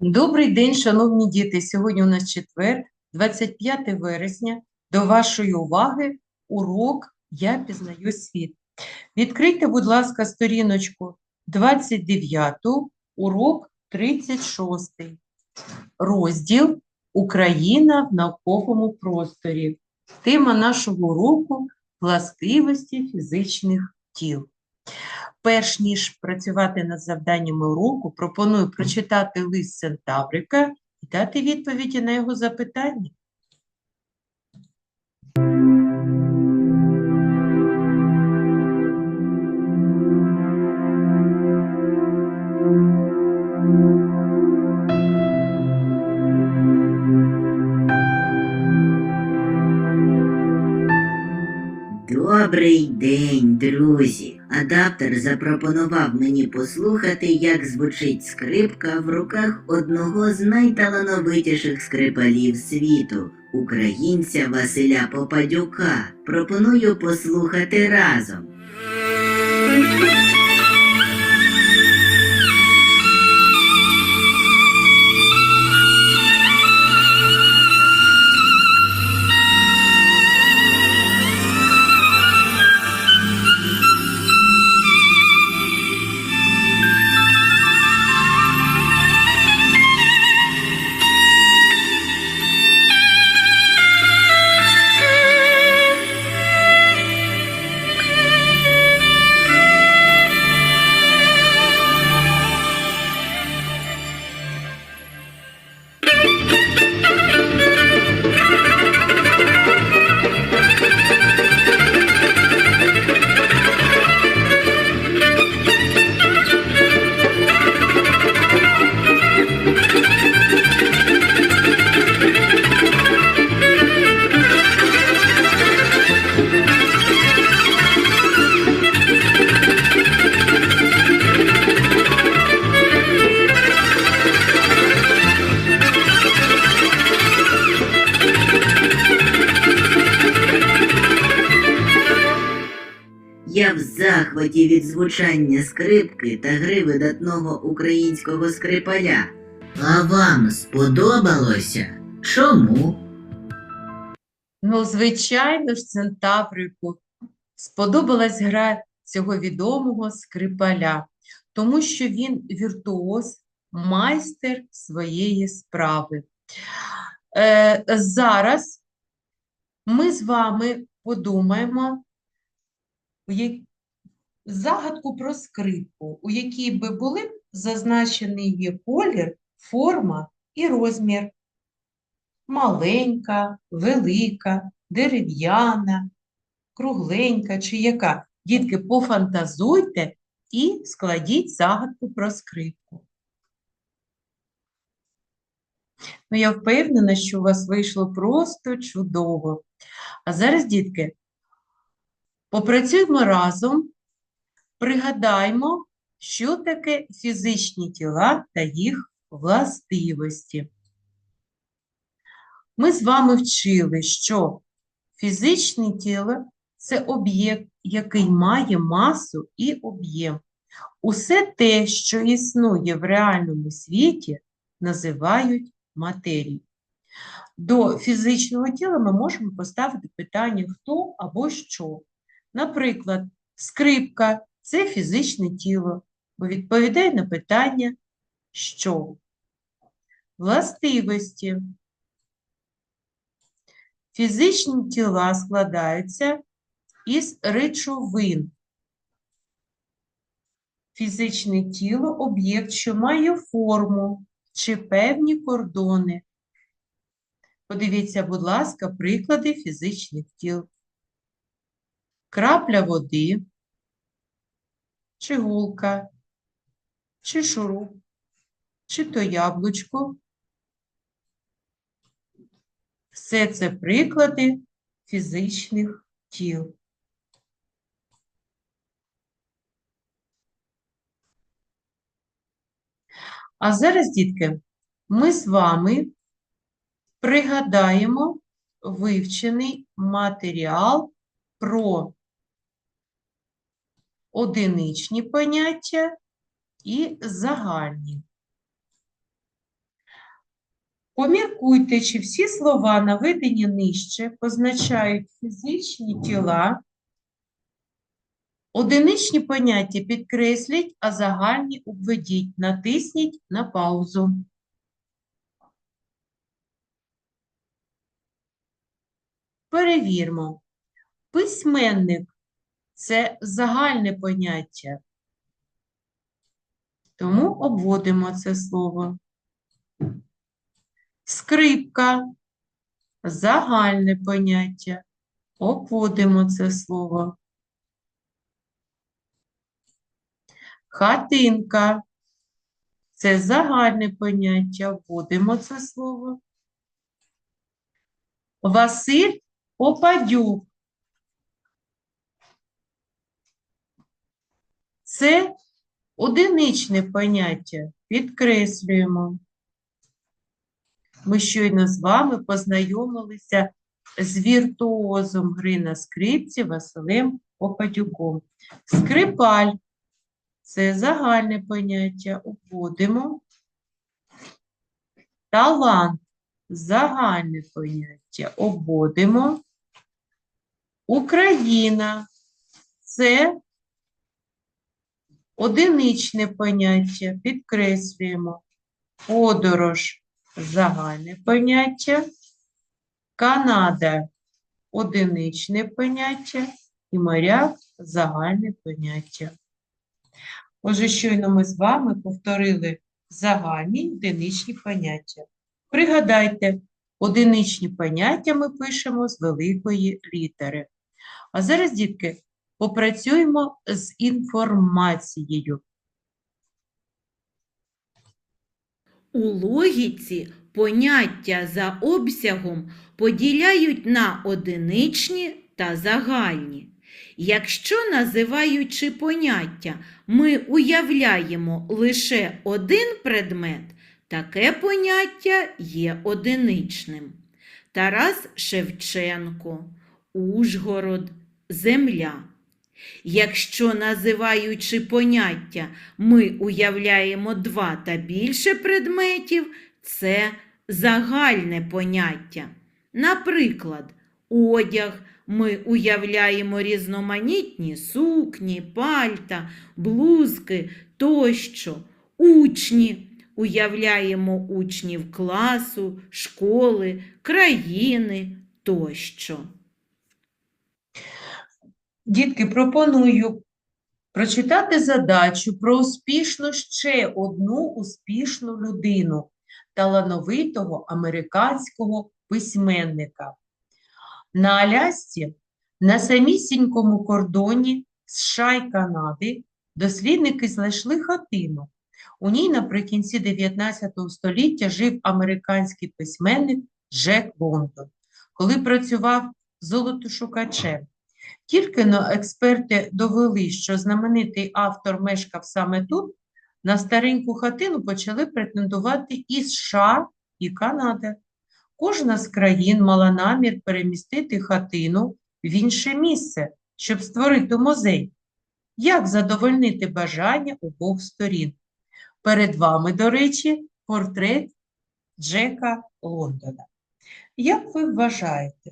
Добрий день, шановні діти! Сьогодні у нас четвер, 25 вересня. До вашої уваги урок «Я пізнаю світ». Відкрийте, будь ласка, сторіночку 29, урок 36, розділ «Україна в науковому просторі». Тема нашого уроку – властивості фізичних тіл. Перш ніж працювати над завданнями уроку, пропоную прочитати лист Сентаврика і дати відповіді на його запитання. Добрий день, друзі! Адаптер запропонував мені послухати, як звучить скрипка в руках одного з найталановитіших скрипалів світу, українця Василя Попадюка. Пропоную послухати разом. В захваті від звучання скрипки та гри видатного українського скрипаля. А вам сподобалося? Чому? Ну, звичайно ж, Центаврику сподобалась гра цього відомого скрипаля, тому що він віртуоз, майстер своєї справи. Е, зараз ми з вами подумаємо загадку про скрипку, у якій би були зазначений її колір, форма і розмір. Маленька, велика, дерев'яна, кругленька чи яка. Дітки, пофантазуйте і складіть загадку про скрипку. Ну, я впевнена, що у вас вийшло просто чудово. А зараз, дітки, попрацюємо разом, пригадаймо, що таке фізичні тіла та їх властивості. Ми з вами вчили, що фізичне тіло це об'єкт, який має масу і об'єм. Усе те, що існує в реальному світі, називають матерією. До фізичного тіла ми можемо поставити питання хто або що. Наприклад, скрипка це фізичне тіло, бо відповідає на питання що. Властивості. Фізичні тіла складаються із речовин. Фізичне тіло – об'єкт, що має форму чи певні кордони. Подивіться, будь ласка, приклади фізичних тіл. Крапля води, чи гулка, чи шуруп, чи то яблучко. Все це приклади фізичних тіл. А зараз, дітки, ми з вами пригадаємо вивчений матеріал про одиничні поняття і загальні. Поміркуйте, чи всі слова, наведені нижче, позначають фізичні тіла, одиничні поняття підкресліть, а загальні обведіть. Натисніть на паузу. Перевірмо. Письменник це загальне поняття. Тому обводимо це слово. Скрипка загальне поняття. Обводимо це слово. Хатинка це загальне поняття. Вводимо це слово. Василь Попадюк. Це одиничне поняття. Підкреслюємо. Ми щойно з вами познайомилися з віртуозом гри на скрипці Василем Попадюком. Скрипаль це загальне поняття. Обводимо. Талант загальне поняття. Обводимо. Україна це одиничне поняття. Підкреслюємо. Подорож загальне поняття. Канада одиничне поняття і моряк загальне поняття. Отже, щойно ми з вами повторили загальні одиничні поняття. Пригадайте, одиничні поняття ми пишемо з великої літери. А зараз, дітки, попрацюємо з інформацією. У логіці поняття за обсягом поділяють на одиничні та загальні. Якщо, називаючи поняття, ми уявляємо лише один предмет, таке поняття є одиничним. Тарас Шевченко, Ужгород, Земля. Якщо, називаючи поняття, ми уявляємо два та більше предметів, це загальне поняття. Наприклад, одяг ми уявляємо різноманітні сукні, пальта, блузки тощо. Учні уявляємо учнів класу, школи, країни тощо. Дітки, пропоную прочитати задачу про успішну ще одну успішну людину, талановитого американського письменника. На Алясці, на самісінькому кордоні США й Канади, дослідники знайшли хатину. У ній наприкінці 19 століття жив американський письменник Джек Лондон, коли працював золотошукачем. Тільки но експерти довели, що знаменитий автор мешкав саме тут, на стареньку хатину почали претендувати і США, і Канада. Кожна з країн мала намір перемістити хатину в інше місце, щоб створити музей. Як задовольнити бажання обох сторін? Перед вами, до речі, портрет Джека Лондона. Як ви вважаєте,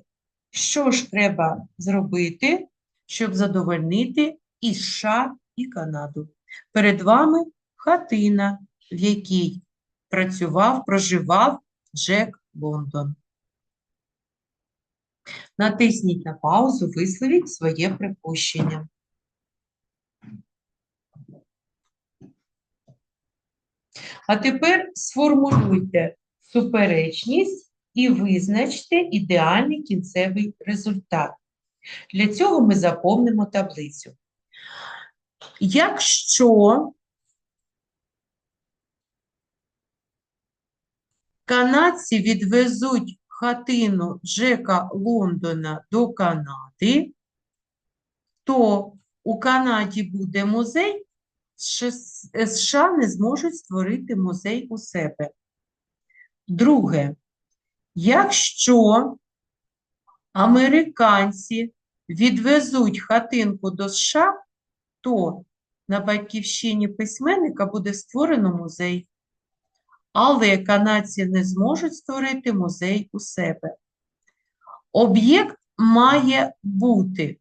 що ж треба зробити, щоб задовольнити і США, і Канаду? Перед вами хатина, в якій працював, проживав Джек Лондон. Натисніть на паузу, висловіть своє припущення. А тепер сформулюйте суперечність і визначте ідеальний кінцевий результат. Для цього ми заповнимо таблицю. Якщо канадці відвезуть хатину Джека Лондона до Канади, то у Канаді буде музей, США не зможуть створити музей у себе. Друге, якщо американці відвезуть хатинку до США, то на батьківщині письменника буде створено музей. але канадці не зможуть створити музей у себе. Об'єкт має бути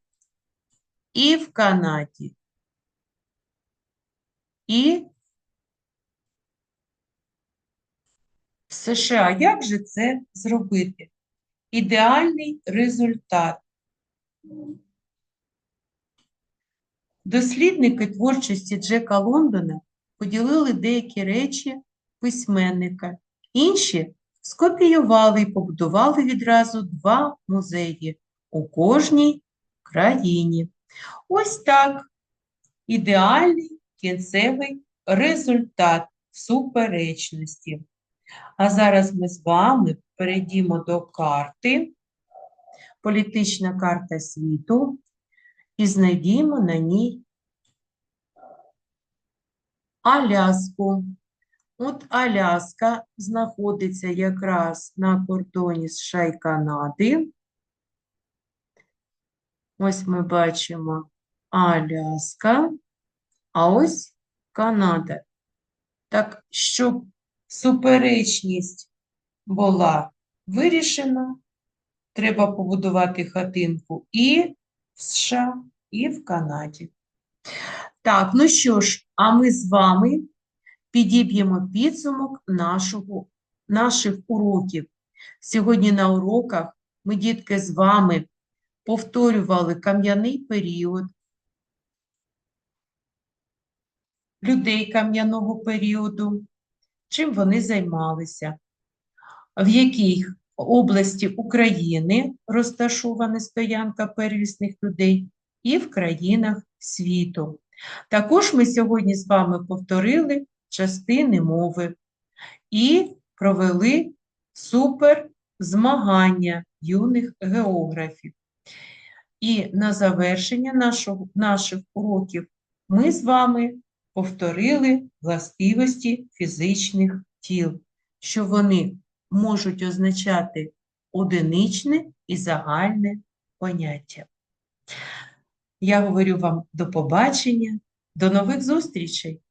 і в Канаді, і в США. Як же це зробити? Ідеальний результат. Дослідники творчості Джека Лондона поділили деякі речі письменника, інші скопіювали і побудували відразу два музеї у кожній країні. Ось так ідеальний кінцевий результат суперечності. А зараз ми з вами перейдімо до карти, політична карта світу, і знайдімо на ній Аляску. От Аляска знаходиться якраз на кордоні США і Канади. Ось ми бачимо Аляска, а ось Канада. Так, щоб суперечність була вирішена, треба побудувати хатинку і в США, і в Канаді. Так, ну що ж, а ми з вами підіб'ємо підсумок нашого, наших уроків. Сьогодні на уроках ми, дітки, з вами повторювали кам'яний період, людей кам'яного періоду, чим вони займалися, в якій області України розташована стоянка первісних людей і в країнах світу. Також ми сьогодні з вами повторили частини мови і провели супер змагання юних географів. І на завершення нашого, наших уроків ми з вами повторили властивості фізичних тіл, що вони можуть означати одиничне і загальне поняття. Я говорю вам до побачення, до нових зустрічей!